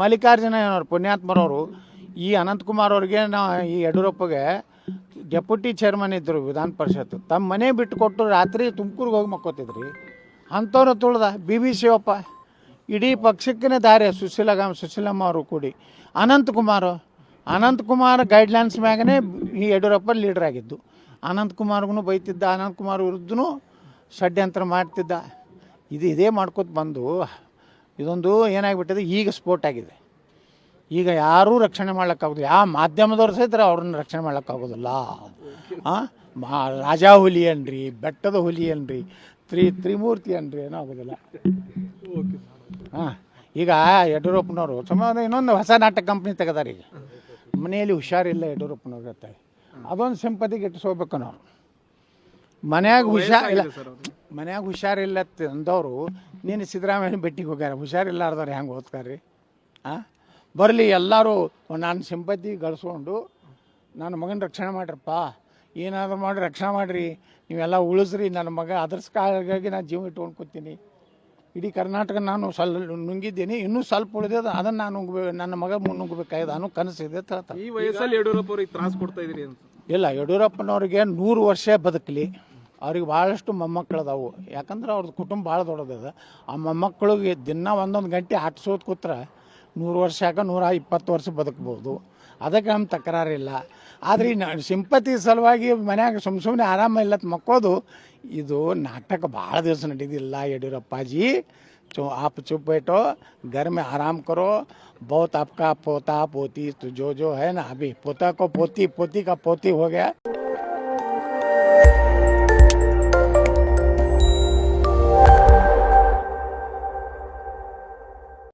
ಮಲ್ಲಿಕಾರ್ಜುನ ಏನವ್ರು, ಪುಣ್ಯಾತ್ಮರವರು, ಈ ಅನಂತಕುಮಾರ್ ಅವ್ರಿಗೆ ನಾ ಈ ಯಡಿಯೂರಪ್ಪಗೆ ಡೆಪ್ಯೂಟಿ ಚೇರ್ಮನ್ ಇದ್ದರು ವಿಧಾನ ಪರಿಷತ್ತು. ತಮ್ಮ ಮನೆ ಬಿಟ್ಟು ಕೊಟ್ಟು ರಾತ್ರಿ ತುಮಕೂರಿಗೆ ಹೋಗಿ ಮಕ್ಕೋತಿದ್ರಿ. ಅಂಥವ್ರು ತುಳ್ದ ಬಿ ಬಿ ಶಿವಪ್ಪ. ಇಡೀ ಪಕ್ಷಕ್ಕೇ ದಾರಿ ಸುಶೀಲಗಾಮ್ ಸುಶೀಲಮ್ಮ ಅವರು ಕೂಡಿ. ಅನಂತಕುಮಾರ್ ಅನಂತಕುಮಾರ್ ಗೈಡ್ಲೈನ್ಸ್ ಮ್ಯಾಗನೇ ಈ ಯಡಿಯೂರಪ್ಪ ಲೀಡರ್ ಆಗಿದ್ದು. ಅನಂತಕುಮಾರ್ಗೂ ಬೈತಿದ್ದ, ಅನಂತಕುಮಾರ್ ವಿರುದ್ಧನೂ ಷಡ್ಯಂತ್ರ ಮಾಡ್ತಿದ್ದ. ಇದು ಇದೇ ಮಾಡ್ಕೊತ ಬಂದು ಇದೊಂದು ಏನಾಗ್ಬಿಟ್ಟಿದೆ, ಈಗ ಸ್ಪೋರ್ಟ್ ಆಗಿದೆ. ಈಗ ಯಾರೂ ರಕ್ಷಣೆ ಮಾಡೋಕ್ಕಾಗೋದು ಯಾವ ಮಾಧ್ಯಮದವ್ರು ಸಹಿತ ಅವ್ರನ್ನ ರಕ್ಷಣೆ ಮಾಡೋಕ್ಕಾಗೋದಿಲ್ಲ ಮಾ, ರಾಜಾ ಹುಲಿ ಅನ್ರಿ ಬೆಟ್ಟದ ಹುಲಿ ಅನ್ರಿ ತ್ರಿ, ತ್ರಿಮೂರ್ತಿ ಅನ್ರಿ ಏನೋ ಆಗೋದಿಲ್ಲ. ಹಾಂ, ಈಗ ಯಡಿಯೂರಪ್ಪನವರು ಸುಮಾರು ಇನ್ನೊಂದು ಹೊಸ ನಾಟಕ ಕಂಪ್ನಿ ತೆಗೆದಾರೀಗ ಮನೆಯಲ್ಲಿ ಹುಷಾರಿಲ್ಲ ಯಡಿಯೂರಪ್ಪನವ್ರು ಜೊತೆ ಅದೊಂದು ಸಿಂಪತಿಗೆ ಇಟ್ಟಿಸ್ಕೋಬೇಕು ನಾವು ಮನ್ಯಾಗ ಹುಷಾರಿಲ್ಲ ಮನ್ಯಾಗ ಹುಷಾರಿಲ್ಲ ಅಂದವರು ನೀನು ಸಿದ್ದರಾಮಯ್ಯನ ಭೇಟಿಗೆ ಹೋಗ್ಯಾರ ಹುಷಾರಿಲ್ಲಾರ್ದವ್ರು ಹೆಂಗೆ ರೀ ಹಾಂ ಬರಲಿ ಎಲ್ಲರೂ ನಾನು ಸಿಂಪತಿ ಗಳಿಸ್ಕೊಂಡು ನನ್ನ ಮಗನ ರಕ್ಷಣೆ ಮಾಡ್ರಪ್ಪ. ಏನಾದರೂ ಮಾಡಿ ರಕ್ಷಣೆ ಮಾಡಿರಿ. ನೀವೆಲ್ಲ ಉಳಿಸ್ರಿ ನನ್ನ ಮಗ ಅದರ್ಸ್ಕಾಗಿ ನಾನು ಜೀವ ಇಟ್ಕೊಂಡು ಕೂತೀನಿ. ಇಡೀ ಕರ್ನಾಟಕ ನಾನು ಸ್ವಲ್ಪ ನುಂಗಿದ್ದೀನಿ ಇನ್ನೂ ಸ್ವಲ್ಪ ಉಳಿದ ಅದನ್ನು ನಾನು ನುಂಗ್ಬೇಕು ನನ್ನ ಮಗ ನುಂಗ್ಬೇಕಾಗಿದೆ ಅನ್ನೋ ಕನಸಿದೆ ಅಂತ ಹೇಳ್ತಾರೆ. ಈ ವಯಸ್ಸಲ್ಲಿ ಯಡಿಯೂರಪ್ಪ ಅವ್ರಿಗೆ ತ್ರಾಸ ಕೊಡ್ತಾ ಇದ್ದೀರಿ ಅಂತ. ಇಲ್ಲ ಯಡಿಯೂರಪ್ಪನವ್ರಿಗೆ ನೂರು ವರ್ಷ ಬದುಕಲಿ. ಅವ್ರಿಗೆ ಭಾಳಷ್ಟು ಮೊಮ್ಮಕ್ಕಳದಾವು ಯಾಕಂದ್ರೆ ಅವ್ರದ್ದು ಕುಟುಂಬ ಭಾಳ ದೊಡ್ಡದದ ಆ ಮೊಮ್ಮಕ್ಕಳಿಗೆ ದಿನ ಒಂದೊಂದು ಗಂಟೆ ಆಟಿಸೋದು ಕೂತ್ರೆ ನೂರು ವರ್ಷ ಯಾಕ ನೂರ ಇಪ್ಪತ್ತು ವರ್ಷ ಬದುಕ್ಬೋದು ಅದಕ್ಕೆ ನಮ್ಮ ತಕರಾರಿಲ್ಲ ಆದರೆ ಈ ನ- ಸಿಂಪತಿ ಸಲುವಾಗಿ ಮನ್ಯಾಗ ಸುಮ್ಮ ಸುಮ್ಮನೆ ಆರಾಮ ಇಲ್ಲತ್ ಮಕ್ಕೋದು ಇದು ನಾಟಕ ಭಾಳ ದಿವಸ ನಡೆದಿಲ್ಲ ಯಡಿಯೂರಪ್ಪಾಜಿ चो आप चुप बैठो घर में आराम करो बहुत आपका पोता पोती तो जो जो है ना अभी पोता को पोती पोती का पोती हो गया